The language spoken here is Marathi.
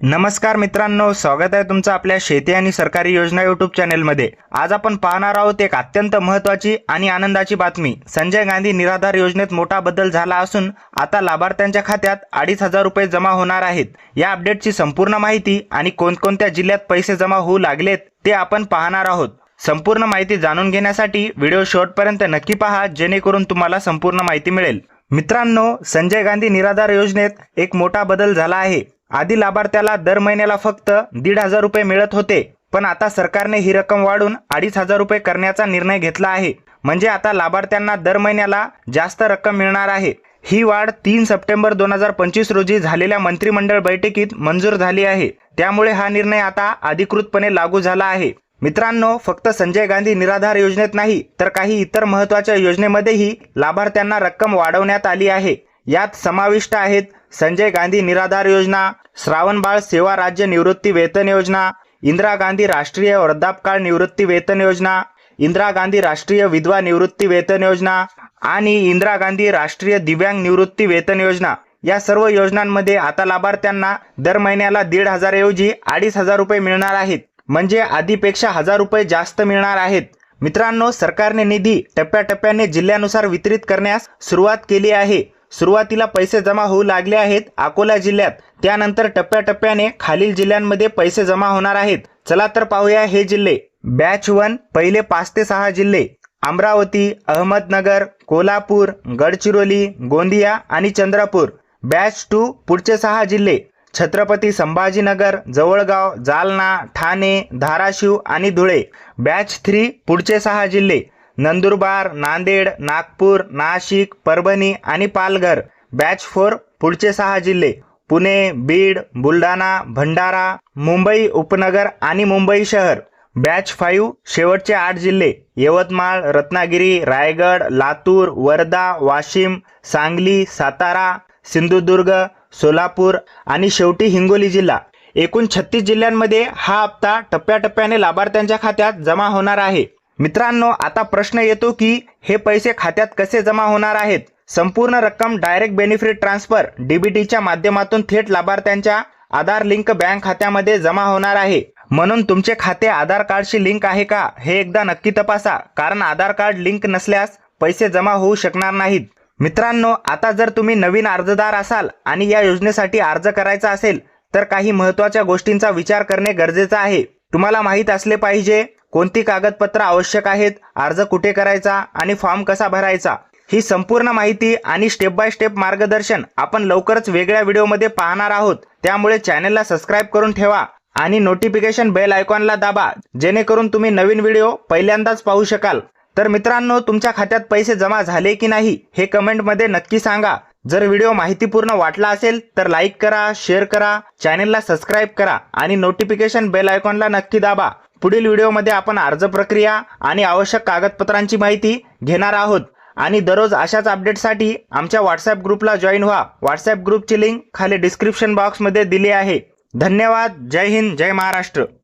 नमस्कार मित्रांनो स्वागत आहे तुमचं आपल्या शेती आणि सरकारी योजना युट्यूब चॅनेलमध्ये आज आपण पाहणार आहोत एक अत्यंत महत्त्वाची आणि आनंदाची बातमी. संजय गांधी निराधार योजनेत मोठा बदल झाला असून आता लाभार्थ्यांच्या खात्यात अडीच हजार रुपये जमा होणार आहेत. या अपडेटची संपूर्ण माहिती आणि कोणकोणत्या जिल्ह्यात पैसे जमा होऊ लागलेत ते आपण पाहणार आहोत. संपूर्ण माहिती जाणून घेण्यासाठी व्हिडिओ शेवटपर्यंत नक्की पहा जेणेकरून तुम्हाला संपूर्ण माहिती मिळेल. मित्रांनो संजय गांधी निराधार योजनेत एक मोठा बदल झाला आहे. आधी लाभार्थ्याला दर महिन्याला फक्त दीड हजार रुपये मिळत होते. पण आता सरकारने ही रक्कम वाढून अडीच हजार रुपये करण्याचा निर्णय घेतला आहे. म्हणजे आता लाभार्थ्यांना दर महिन्याला जास्त रक्कम मिळणार आहे. ही वाढ तीन सप्टेंबर दोन हजार पंचवीस रोजी झालेल्या मंत्रिमंडळ बैठकीत मंजूर झाली आहे. त्यामुळे हा निर्णय आता अधिकृतपणे लागू झाला आहे. मित्रांनो फक्त संजय गांधी निराधार योजनेत नाही तर काही इतर महत्त्वाच्या योजनेमध्येही लाभार्थ्यांना रक्कम वाढवण्यात आली आहे. यात समाविष्ट आहेत संजय गांधी निराधार योजना श्रावणबाळ सेवा राज्य निवृत्ती वेतन योजना इंदिरा गांधी राष्ट्रीय वृद्धापकाळ निवृत्ती वेतन योजना इंदिरा गांधी राष्ट्रीय विधवा निवृत्ती वेतन योजना आणि इंदिरा गांधी राष्ट्रीय दिव्यांग निवृत्ती वेतन योजना. या सर्व योजनांमध्ये आता लाभार्थ्यांना दर महिन्याला दीड हजारऐवजी अडीच हजार रुपये मिळणार आहेत. म्हणजे आधीपेक्षा हजार रुपये जास्त मिळणार आहेत. मित्रांनो सरकारने निधी टप्प्याटप्प्याने जिल्ह्यानुसार वितरित करण्यास सुरुवात केली आहे. सुरुवातीला पैसे जमा होऊ लागले आहेत अकोला जिल्ह्यात. त्यानंतर टप्प्याटप्प्याने खालील जिल्ह्यांमध्ये पैसे जमा होणार आहेत. चला तर पाहूया हे जिल्हे. बॅच वन पहिले पाच ते सहा जिल्हे. अमरावती अहमदनगर कोल्हापूर गडचिरोली गोंदिया आणि चंद्रपूर. बॅच टू पुढचे सहा जिल्हे. छत्रपती संभाजीनगर जवळगाव जालना ठाणे धाराशिव आणि धुळे. बॅच थ्री पुढचे सहा जिल्हे. नंदुरबार नांदेड नागपूर नाशिक परभणी आणि पालघर. बॅच फोर पुढचे सहा जिल्हे. पुणे बीड बुलढाणा भंडारा मुंबई उपनगर आणि मुंबई शहर. बॅच फाईव्ह शेवटचे आठ जिल्हे. यवतमाळ रत्नागिरी रायगड लातूर वर्धा वाशिम सांगली सातारा सिंधुदुर्ग सोलापूर आणि शेवटी हिंगोली जिल्हा. एकूण छत्तीस जिल्ह्यांमध्ये हा हप्ता टप्प्याटप्प्याने लाभार्थ्यांच्या खात्यात जमा होणार आहे. मित्रांनो आता प्रश्न येतो की हे पैसे खात्यात कसे जमा होणार आहेत? संपूर्ण रक्कम डायरेक्ट बेनिफिट ट्रान्सफर डीबीटीच्या माध्यमातून थेट लाभार्थ्यांच्या आधार लिंक बँक खात्यामध्ये जमा होणार आहे. म्हणून तुमचे खाते आधार कार्डशी लिंक आहे का? हे एकदा नक्की तपासा कारण आधार कार्ड लिंक नसल्यास पैसे जमा होऊ शकणार नाहीत. मित्रांनो आता जर तुम्ही नवीन अर्जदार असाल आणि या योजनेसाठी अर्ज करायचा असेल तर काही महत्त्वाच्या गोष्टींचा विचार करणे गरजेचं आहे. तुम्हाला माहीत असले पाहिजे कोणती कागदपत्र आवश्यक आहेत अर्ज कुठे करायचा आणि फॉर्म कसा भरायचा ही संपूर्ण माहिती आणि स्टेप बाय स्टेप मार्गदर्शन आपण लवकरच वेगळ्या व्हिडिओमध्ये पाहणार आहोत. त्यामुळे चॅनलला सबस्क्राईब करून ठेवा आणि नोटिफिकेशन बेल आयकॉनला दाबा जेणेकरून तुम्ही नवीन व्हिडिओ पहिल्यांदाच पाहू शकाल. तर मित्रांनो तुमच्या खात्यात पैसे जमा झाले की नाही हे कमेंटमध्ये नक्की सांगा. जर व्हिडिओ माहितीपूर्ण वाटला असेल तर लाईक करा शेअर करा चॅनेलला सबस्क्राईब करा आणि नोटिफिकेशन बेल आयकॉनला नक्की दाबा. पुढील व्हिडिओमध्ये आपण अर्ज प्रक्रिया आणि आवश्यक कागदपत्रांची माहिती घेणार आहोत. आणि दररोज अशाच अपडेटसाठी आमच्या व्हॉट्सॲप ग्रुपला जॉईन व्हा. व्हॉट्सॲप ग्रुपची लिंक खाली डिस्क्रिप्शन बॉक्समध्ये दिली आहे. धन्यवाद. जय हिंद. जय महाराष्ट्र.